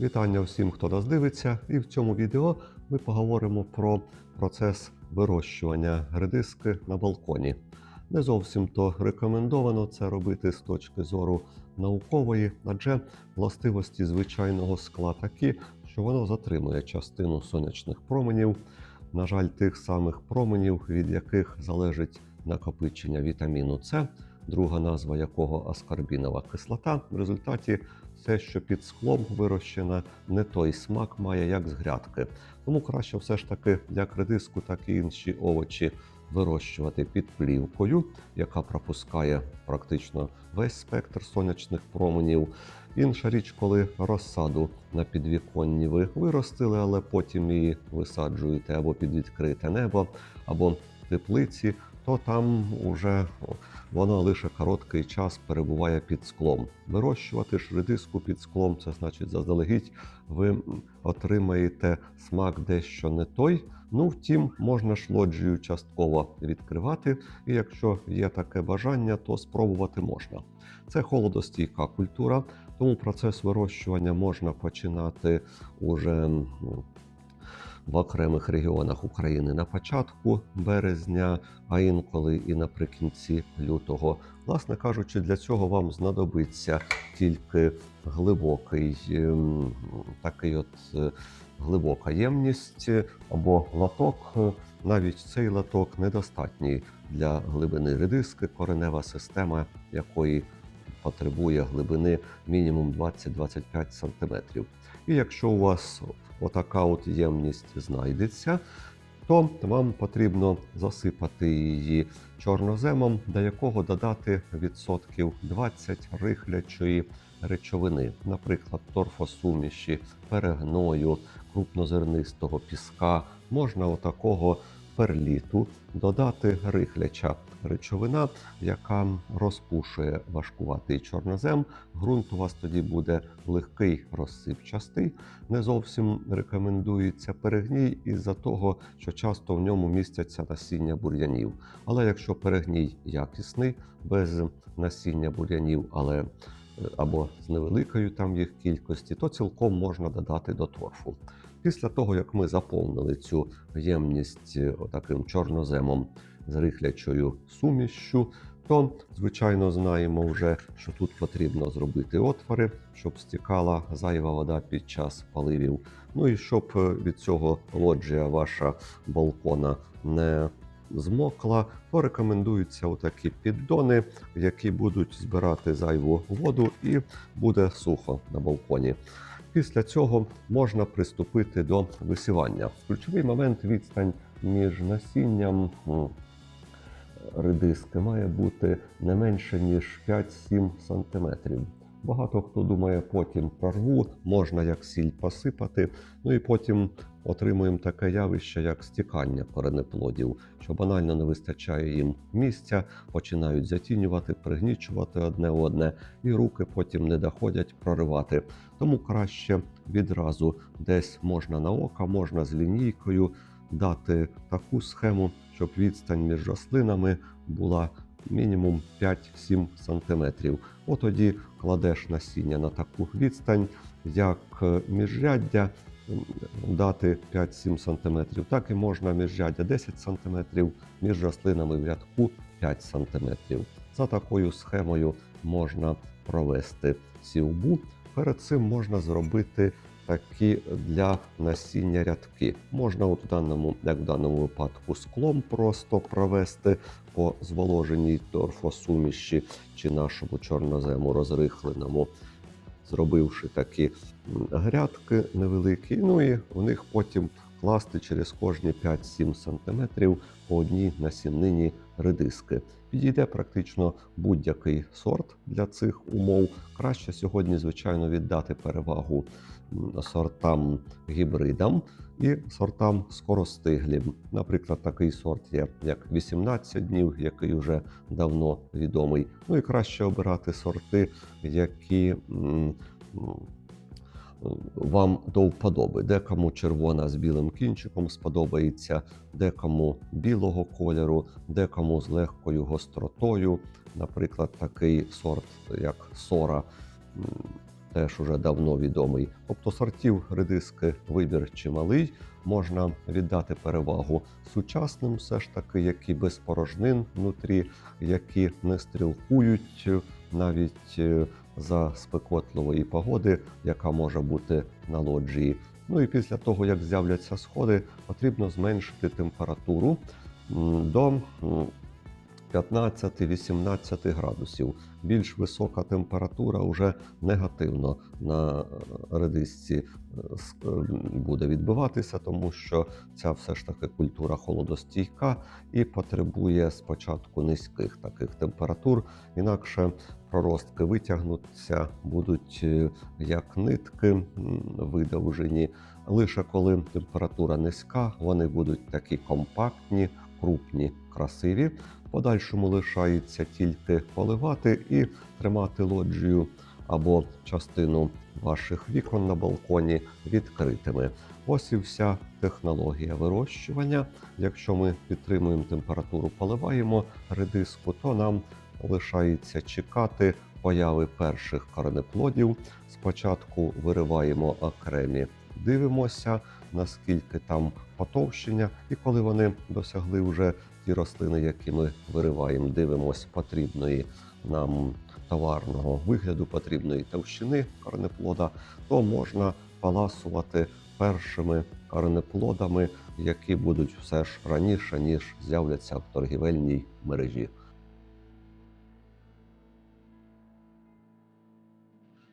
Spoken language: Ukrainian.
Вітання всім, хто нас дивиться, і в цьому відео ми поговоримо про процес вирощування редиски на балконі. Не зовсім то рекомендовано це робити з точки зору наукової, адже властивості звичайного скла такі, що воно затримує частину сонячних променів. На жаль, тих самих променів, від яких залежить накопичення вітаміну С, друга назва якого аскорбінова кислота. В результаті все, що під склом вирощено, не той смак має, як з грядки. Тому краще все ж таки як редиску, так і інші овочі вирощувати під плівкою, яка пропускає практично весь спектр сонячних променів. Інша річ, коли розсаду на підвіконні ви виростили, але потім її висаджуєте або під відкрите небо, або теплиці, то там уже вона лише короткий час перебуває під склом. Вирощувати ж редиску під склом, це значить заздалегідь ви отримаєте смак дещо не той. Ну, втім, можна ж лоджію частково відкривати, і якщо є таке бажання, то спробувати можна. Це холодостійка культура, тому процес вирощування можна починати уже ну, в окремих регіонах України на початку березня, а інколи і наприкінці лютого. Власне кажучи, для цього вам знадобиться тільки глибокий ем, такий от е, глибока ємність або лоток. Навіть цей лоток недостатній для глибини редиски, коренева система якої потребує глибини мінімум 20-25 см. І якщо у вас отака от ємність знайдеться, то вам потрібно засипати її чорноземом, до якого додати відсотків 20 рихлячої речовини, наприклад, торфосуміші, перегною, крупнозернистого піска, можна отакого перліту додати рихляча речовина, яка розпушує важкуватий чорнозем. Ґрунт у вас тоді буде легкий розсипчастий. Не зовсім рекомендується перегній із-за того, що часто в ньому містяться насіння бур'янів. Але якщо перегній якісний, без насіння бур'янів, але або з невеликою там їх кількості, то цілком можна додати до торфу. Після того, як ми заповнили цю ємність таким чорноземом з рихлячою сумішшю, то, звичайно, знаємо вже, що тут потрібно зробити отвори, щоб стікала зайва вода під час поливів. Ну і щоб від цього лоджія ваша балкона не змокла, то рекомендуються отакі піддони, які будуть збирати зайву воду, і буде сухо на балконі. Після цього можна приступити до висівання. Ключовий момент відстань між насінням редиски має бути не менше ніж 5-7 см. Багато хто думає, потім прорву, можна як сіль посипати, ну і потім отримуємо таке явище, як стікання коренеплодів, що банально не вистачає їм місця, починають затінювати, пригнічувати одне одне, і руки потім не доходять проривати. Тому краще відразу десь можна на око, можна з лінійкою дати таку схему, щоб відстань між рослинами була мінімум 5-7 см. От тоді кладеш насіння на таку відстань, як міжряддя дати 5-7 см, так і можна міжряддя 10 см, між рослинами в рядку 5 см. За такою схемою можна провести сівбу. Перед цим можна зробити такі для насіння рядки. Можна от в даному, як в даному випадку, склом просто провести зволоженій торфосуміші чи нашому чорнозему розрихленому, зробивши такі грядки невеликі. Ну і в них потім класти через кожні 5-7 см по одній насіннині редиски. Підійде практично будь-який сорт для цих умов. Краще сьогодні, звичайно, віддати перевагу сортам гібридам і сортам скоростиглім. Наприклад, такий сорт є як 18 днів, який вже давно відомий. Ну і краще обирати сорти, які вам до вподоби. Декому червона з білим кінчиком сподобається, декому білого кольору, декому з легкою гостротою. Наприклад, такий сорт, як сора, теж уже давно відомий. Тобто сортів редиски вибір чималий. Можна віддати перевагу сучасним, все ж таки, які без порожнин внутрі, які не стрілкують е, навіть е, за спекотливої погоди, яка може бути на лоджії. Ну і після того, як з'являться сходи, потрібно зменшити температуру до 15-18 градусів. Більш висока температура вже негативно на е, редисці е, е, буде відбиватися, тому що ця все ж таки культура холодостійка і потребує спочатку низьких таких температур, інакше проростки витягнуться, будуть як нитки видовжені. Лише коли температура низька, вони будуть такі компактні, крупні, красиві. Подальшому лишається тільки поливати і тримати лоджію або частину ваших вікон на балконі відкритими. Ось і вся технологія вирощування. Якщо ми підтримуємо температуру, поливаємо редиску, то нам лишається чекати появи перших коренеплодів. Спочатку вириваємо окремі, дивимося, наскільки там потовщення, і коли вони досягли вже ті рослини, які ми вириваємо, дивимося потрібної нам товарного вигляду, потрібної товщини коренеплода, то можна паласувати першими коренеплодами, які будуть все ж раніше ніж з'являться в торгівельній мережі.